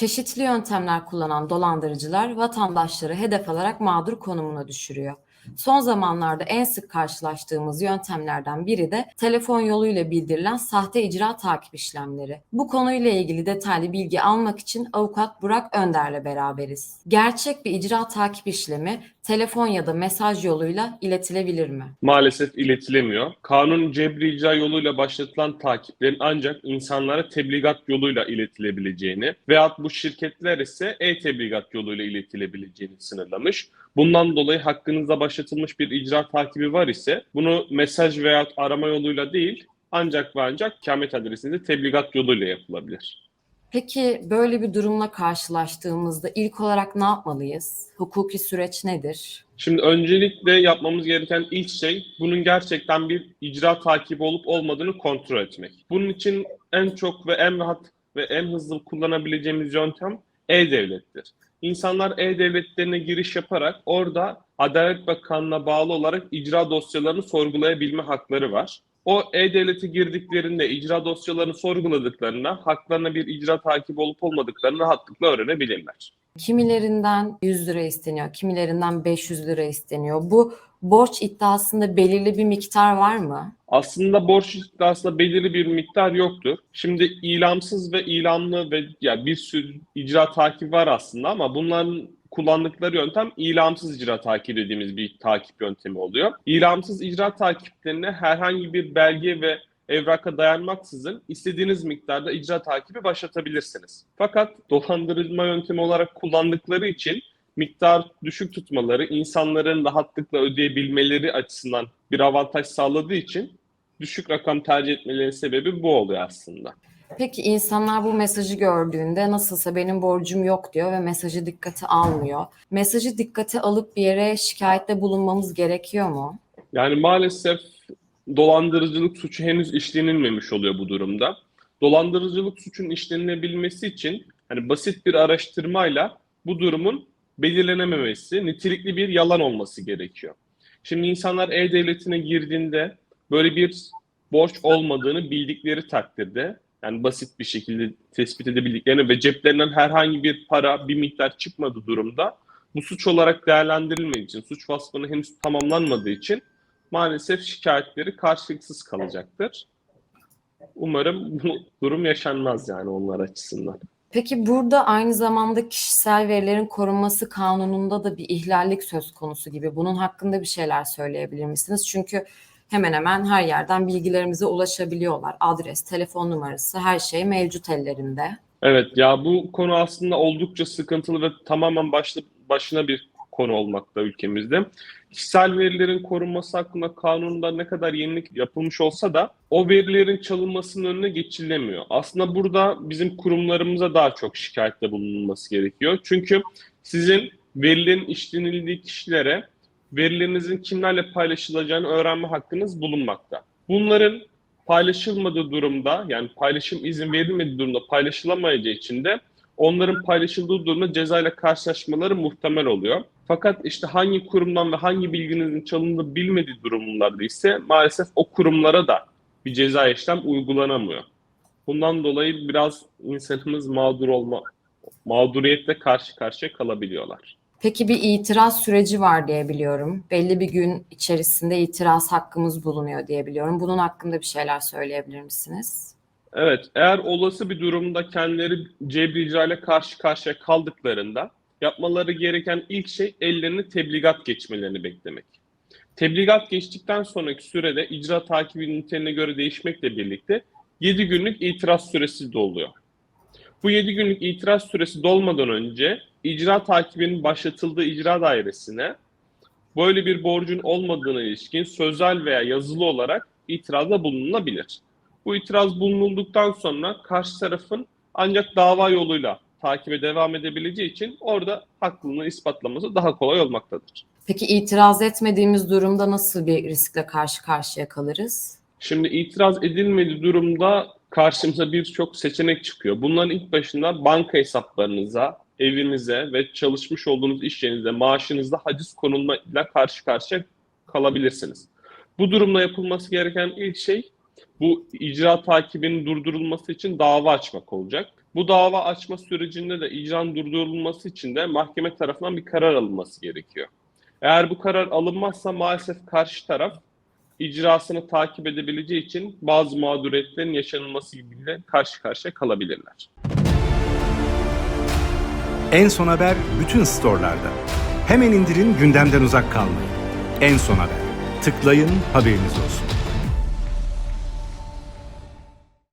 Çeşitli yöntemler kullanan dolandırıcılar vatandaşları hedef alarak mağdur konumuna düşürüyor. Son zamanlarda en sık karşılaştığımız yöntemlerden biri de telefon yoluyla bildirilen sahte icra takip işlemleri. Bu konuyla ilgili detaylı bilgi almak için avukat Burak Önder'le beraberiz. Gerçek bir icra takip işlemi telefon ya da mesaj yoluyla iletilebilir mi? maalesef iletilemiyor. Kanun cebri icra yoluyla başlatılan takiplerin ancak insanlara tebligat yoluyla iletilebileceğini veyahut bu şirketler ise e-tebligat yoluyla iletilebileceğini sınırlamış. Bundan dolayı hakkınızda başlatılmış bir icra takibi var ise bunu mesaj veyahut arama yoluyla değil ancak ve ancak kamet adresinde tebligat yoluyla yapılabilir. Peki böyle bir durumla karşılaştığımızda ilk olarak ne yapmalıyız? Hukuki süreç nedir? Şimdi öncelikle yapmamız gereken ilk şey bunun gerçekten bir icra takibi olup olmadığını kontrol etmek. Bunun için en çok ve en rahat ve en hızlı kullanabileceğimiz yöntem e-devlettir. İnsanlar e-devletlerine giriş yaparak orada Adalet Bakanlığı'na bağlı olarak icra dosyalarını sorgulayabilme hakları var. O e-devlete girdiklerinde icra dosyalarını sorguladıklarında haklarına bir icra takibi olup olmadıklarını rahatlıkla öğrenebilirler. Kimilerinden 100 lira isteniyor, kimilerinden 500 lira isteniyor. Bu borç iddiasında belirli bir miktar var mı? Aslında borç iddiasında belirli bir miktar yoktur. Şimdi ilamsız ve ilamlı ve yani bir sürü icra takibi var aslında ama bunların kullandıkları yöntem ilamsız icra takip dediğimiz bir takip yöntemi oluyor. İlamsız icra takiplerine herhangi bir belge ve evraka dayanmaksızın istediğiniz miktarda icra takibi başlatabilirsiniz. Fakat dolandırılma yöntemi olarak kullandıkları için miktar düşük tutmaları insanların rahatlıkla ödeyebilmeleri açısından bir avantaj sağladığı için düşük rakam tercih etmelerinin sebebi bu oluyor aslında. Peki insanlar bu mesajı gördüğünde nasılsa benim borcum yok diyor ve mesajı dikkate almıyor. Mesajı dikkate alıp bir yere şikayette bulunmamız gerekiyor mu? Yani maalesef dolandırıcılık suçu henüz işlenilmemiş oluyor bu durumda. Dolandırıcılık suçun işlenilebilmesi için hani basit bir araştırmayla bu durumun belirlenememesi, nitelikli bir yalan olması gerekiyor. Şimdi insanlar e-devletine girdiğinde böyle bir borç olmadığını bildikleri takdirde yani basit bir şekilde tespit edebildiklerini ve ceplerinden herhangi bir para, bir miktar çıkmadığı durumda bu suç olarak değerlendirilmediği için, suç vasfını henüz tamamlanmadığı için maalesef şikayetleri karşılıksız kalacaktır. Umarım bu durum yaşanmaz yani onlar açısından. Peki burada aynı zamanda kişisel verilerin korunması kanununda da bir ihlallik söz konusu gibi. Bunun hakkında bir şeyler söyleyebilir misiniz? Çünkü hemen hemen her yerden bilgilerimize ulaşabiliyorlar. Adres, telefon numarası, her şey mevcut ellerinde. Evet ya bu konu aslında oldukça sıkıntılı ve tamamen başlı başına bir konu olmakta ülkemizde. Kişisel verilerin korunması hakkında kanunda ne kadar yenilik yapılmış olsa da o verilerin çalınmasının önüne geçilemiyor. Aslında burada bizim kurumlarımıza daha çok şikayette bulunulması gerekiyor. Çünkü sizin verilerin işlenildiği kişilere verilerinizin kimlerle paylaşılacağını öğrenme hakkınız bulunmakta. Bunların paylaşılmadığı durumda yani paylaşım izin verilmediği durumda paylaşılamayacağı için de onların paylaşıldığı durumda cezayla karşılaşmaları muhtemel oluyor. Fakat işte hangi kurumdan ve hangi bilginizin çalındığı bilmediği durumlarda ise maalesef o kurumlara da bir ceza işlem uygulanamıyor. Bundan dolayı biraz insanımız mağdur olma mağduriyetle karşı karşıya kalabiliyorlar. Peki bir itiraz süreci var diye biliyorum. Belli bir gün içerisinde itiraz hakkımız bulunuyor diye biliyorum. Bunun hakkında bir şeyler söyleyebilir misiniz? Evet, eğer olası bir durumda kendileri cebri icra ile karşı karşıya kaldıklarında yapmaları gereken ilk şey ellerini tebligat geçmelerini beklemek. Tebligat geçtikten sonraki sürede icra takibi niteline göre değişmekle birlikte 7 günlük itiraz süresi doluyor. Bu 7 günlük itiraz süresi dolmadan önce icra takibinin başlatıldığı icra dairesine böyle bir borcun olmadığına ilişkin sözel veya yazılı olarak itirazda bulunulabilir. Bu itiraz bulunulduktan sonra karşı tarafın ancak dava yoluyla takibe devam edebileceği için orada haklılığını ispatlaması daha kolay olmaktadır. Peki itiraz etmediğimiz durumda nasıl bir riskle karşı karşıya kalırız? Şimdi itiraz edilmediği durumda karşımıza birçok seçenek çıkıyor. Bunların ilk başında banka hesaplarınıza, evinize ve çalışmış olduğunuz iş yerinizde, maaşınızda haciz konulmayla karşı karşıya kalabilirsiniz. Bu durumda yapılması gereken ilk şey Bu icra takibinin durdurulması için dava açmak olacak. Bu dava açma sürecinde de icranın durdurulması için de mahkeme tarafından bir karar alınması gerekiyor. Eğer bu karar alınmazsa maalesef karşı taraf icrasını takip edebileceği için bazı mağduriyetlerin yaşanılması gibi de karşı karşıya kalabilirler. En Son Haber bütün storelarda. Hemen indirin gündemden uzak kalmayın. En Son Haber. Tıklayın haberiniz olsun.